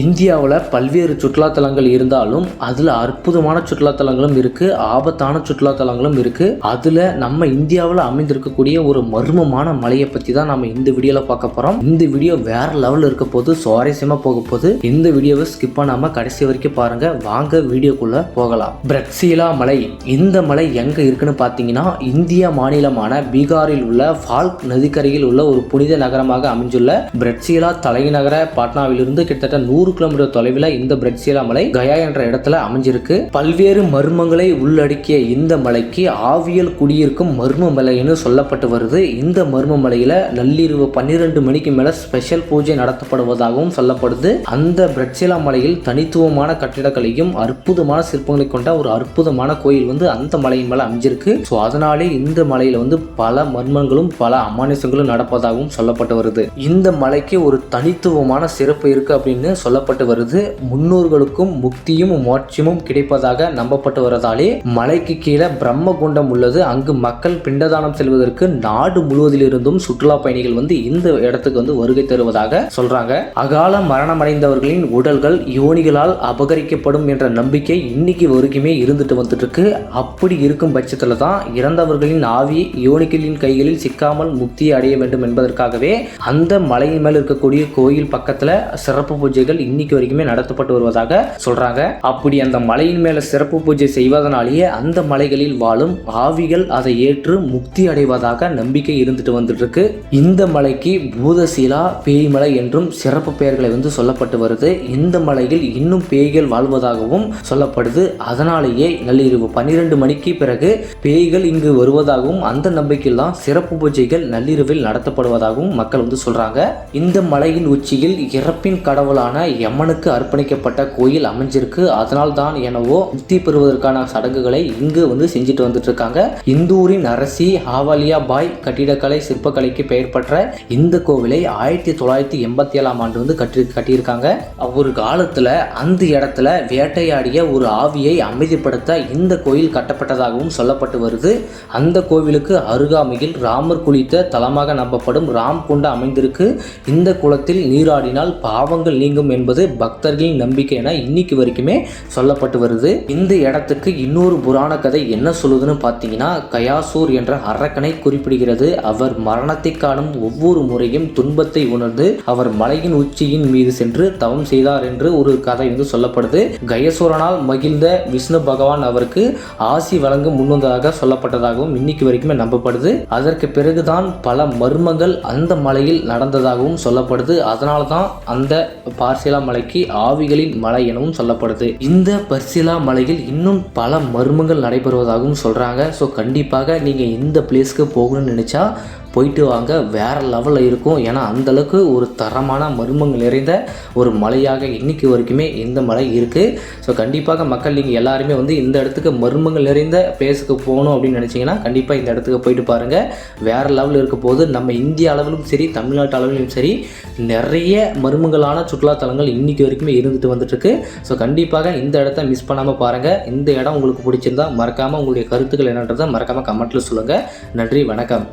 இந்தியாவில் பல்வேறு சுற்றுலாத்தலங்கள் இருந்தாலும் அதில் அற்புதமான சுற்றுலாத்தலங்களும் இருக்குது ஆபத்தான சுற்றுலாத்தலங்களும் இருக்குது அதில் நம்ம இந்தியாவில் அமைந்திருக்கக்கூடிய ஒரு மர்மமான மலையை பற்றி தான் நம்ம இந்த வீடியோவில் பார்க்க போகிறோம் இந்த வீடியோ வேறு லெவலில் இருக்க போது சுவாரஸ்யமாக போக போது இந்த வீடியோவை ஸ்கிப் பண்ணாமல் கடைசி வரைக்கும் பாருங்கள் வாங்க வீடியோக்குள்ளே போகலாம். பிரக்சீலா மலை இந்த மலை எங்கே இருக்குன்னு பார்த்தீங்கன்னா இந்திய மாநிலமான பீகாரில் உள்ள ஃபால்க் நதிக்கரையில் உள்ள ஒரு புனித நகரமாக அமைஞ்சுள்ள பிரட்சீலா தலைநகர பாட்னாவிலிருந்து கிட்டத்தட்ட நூறு நூறு கிலோமீட்டர் தொலைவில் இந்த பிரட்சியலா மலை கயா என்ற இடத்துல அமைஞ்சிருக்கு. பல்வேறு மர்மங்களை உள்ளடக்கிய இந்த மலைக்கு ஆவியல் குடியிருக்கும் மர்ம மலைன்னு சொல்லப்பட்டு வருது. இந்த மர்ம மலையில நள்ளிரவு பன்னிரண்டு மணிக்கு மேல ஸ்பெஷல் பூஜை நடத்தப்படுவதாகவும் சொல்லப்படுது. அந்த பிரட்சீலா மலையில் தனித்துவமான கட்டிடக்கலையும் அற்புதமான சிற்பங்களை கொண்ட ஒரு அற்புதமான கோயில் வந்து அந்த மலையின் மேல அமைஞ்சிருக்கு. ஸோ அதனாலே இந்த மலையில வந்து பல மர்மங்களும் பல அமானுஷங்களும் நடப்பதாகவும் சொல்லப்பட்டு வருது. இந்த மலைக்கு ஒரு தனித்துவமான சிறப்பு இருக்கு அப்படின்னு சொல்லப்பட்டு வருது. முன்னோர்களுக்கும் முக்தியும் மோட்சமும் கிடைப்பதாக நம்பப்பட்டு வரதாலே மலைக்கு கீழே பிரம்மகுண்டம் உள்ளது. அங்கு மக்கள் பிண்டதானம் செல்வதற்கு நாடு முழுவதிலிருந்தும் சுற்றுலா பயணிகள் வந்து இந்த இடத்துக்கு வந்து வருகை தருவதாக சொல்றாங்க. அகால மரணமடைந்தவர்களின் உடல்கள் யோனிகளால் அபகரிக்கப்படும் என்ற நம்பிக்கை இன்னைக்கு வரைக்குமே இருந்துட்டு வந்துட்டு இருக்கு அப்படி இருக்கும் பட்சத்துல தான் இறந்தவர்களின் ஆவி யோனிகளின் கைகளில் சிக்காமல் முக்தி அடைய வேண்டும் என்பதற்காகவே அந்த மலையின் மேல் இருக்கக்கூடிய கோயில் பக்கத்துல சிறப்பு பூஜைகள் இன்னைக்கு வரைக்குமே நடத்தப்பட்டு வருவதாக சொல்றாங்க. அப்படி அந்த மலையின் மேல சிறப்பு பூஜை செய்வதனாலேயே அந்த மலைகளில் வாழும் ஆவிகள் அதை ஏற்று முக்தி அடைவதாக நம்பிக்கை இருந்துட்டு வந்துட்டு இருக்கு இந்த மலைக்கு பூதசீலா பேய்மலை என்றும் சிறப்பு பெயர்களை வந்து சொல்லப்பட்டு வருது. இந்த மலையில் இன்னும் பேய்கள் வாழ்வதாகவும் சொல்லப்படுது. அதனாலேயே நள்ளிரவு பன்னிரண்டு மணிக்கு பிறகு பேய்கள் இங்கு வருவதாகவும் அந்த நம்பிக்கையில் தான் சிறப்பு பூஜைகள் நள்ளிரவில் நடத்தப்படுவதாகவும் மக்கள் வந்து சொல்றாங்க. இந்த மலையின் உச்சியில் இறப்பின் கடவுளான யமனுக்கு அர்ப்பணிக்கப்பட்ட கோயில் அமைஞ்சிருக்கு. அதனால் தான் எனவோ முக்தி பெறுவதற்கான சடங்குகளை இங்கு வந்து செஞ்சுட்டு வந்துட்டு இருக்காங்க இந்தூரின் அரசி ஆவாலியா பாய் கட்டிடக்கலை சிற்பக்கலைக்கு பெயர் பெற்ற இந்த கோவிலை ஆயிரத்தி தொள்ளாயிரத்தி எண்பத்தி ஏழாம் ஆண்டு வந்து கட்டி கட்டியிருக்காங்க. ஒரு காலத்துல அந்த இடத்துல வேட்டையாடிய ஒரு ஆவியை அமைதிப்படுத்த இந்த கோயில் கட்டப்பட்டதாகவும் சொல்லப்பட்டு வருது. அந்த கோவிலுக்கு அருகாமையில் ராமர் குளித்த தலமாக நம்பப்படும் ராம் குண்ட அமைந்திருக்கு. இந்த குளத்தில் நீராடினால் பாவங்கள் நீங்கும் என்பது பக்தர்களின் நம்பிக்கை என இன்னைக்கு வரைக்குமே சொல்லப்பட்டு வருது. இந்த இடத்துக்கு இன்னொரு புராண கதை என்ன சொல்லுதுன்னு பார்த்தீங்கன்னா கயாசூர் என்ற அரக்கனை குறிப்பிடுகிறது. அவர் மரணத்தை காணும் ஒவ்வொரு முறையும் துன்பத்தை உணர்ந்து அவர் மலையின் உச்சியின் மீது சென்று தவம் செய்தார் என்று ஒரு கதை வந்து சொல்லப்படுது. கயசூரனால் மகிழ்ந்த விஷ்ணு பகவான் அவருக்கு ஆசி வழங்க முன்வந்ததாக சொல்லப்பட்டதாகவும் இன்னைக்கு வரைக்குமே நம்பப்படுது. அதற்கு பிறகுதான் பல மர்மங்கள் அந்த மலையில் நடந்ததாகவும் சொல்லப்படுது. அதனால தான் அந்த பர்சிலா மலைக்கு ஆவிகளின் மலை எனவும் சொல்லப்படுது. இந்த பர்சிலா மலையில் இன்னும் பல மர்மங்கள் நடைபெறுவதாகவும் சொல்றாங்க. ஸோ கண்டிப்பாக நீங்க இந்த பிளேஸ்க்கு போகணும்னு நினைச்சா போயிட்டு வாங்க வேறு லெவலில் இருக்கும். ஏன்னா அந்த அளவுக்கு ஒரு தரமான மர்மங்கள் நிறைந்த ஒரு மலையாக இன்னைக்கு வரைக்குமே இந்த மலை இருக்குது ஸோ கண்டிப்பாக மக்கள் நீங்கள் எல்லாருமே வந்து இந்த இடத்துக்கு மர்மங்கள் நிறைந்த பிளேஸுக்கு போகணும் அப்படின்னு நினச்சிங்கன்னா கண்டிப்பாக இந்த இடத்துக்கு போயிட்டு பாருங்கள் வேறு லெவலில் இருக்க போது நம்ம இந்திய அளவிலும் சரி தமிழ்நாட்டு அளவிலும் சரி நிறைய மர்மங்களான சுற்றுலாத்தலங்கள் இன்னைக்கு வரைக்குமே இருந்துட்டு வந்துட்டுருக்கு. ஸோ கண்டிப்பாக இந்த இடத்த மிஸ் பண்ணாமல் பாருங்கள் இந்த இடம் உங்களுக்கு பிடிச்சிருந்தா மறக்காமல் உங்களுடைய கருத்துக்கள் என்னன்றதை மறக்காமல் கமெண்ட்டில் சொல்லுங்கள் நன்றி வணக்கம்.